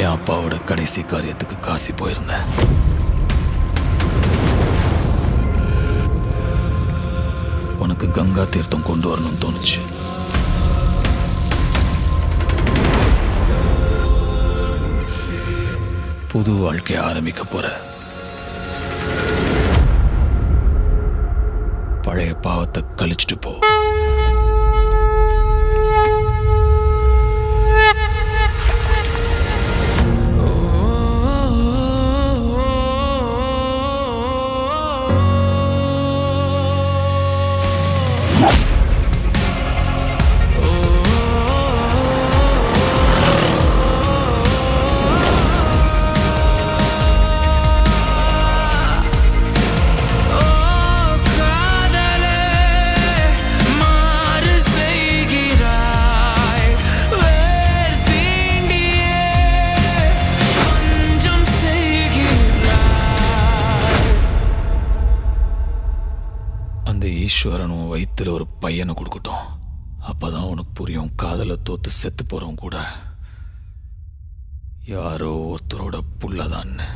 என் அப்பாவோட கடைசி காரியத்துக்கு காசி போயிருந்தேன். உனக்கு கங்கா தீர்த்தம் கொண்டு வரணும்னு தோணுச்சு. புது வாழ்க்கையை ஆரம்பிக்க போற. பழைய பாவத்தை கழிச்சிட்டு போ. ஈஸ்வரன் உன் ஒரு பையனை கொடுக்கட்டும். அப்பதான் உனக்கு புரியும் காதலை தோத்து செத்து போகிறவங்க கூட யாரோ ஒருத்தரோட புள்ளதான்னு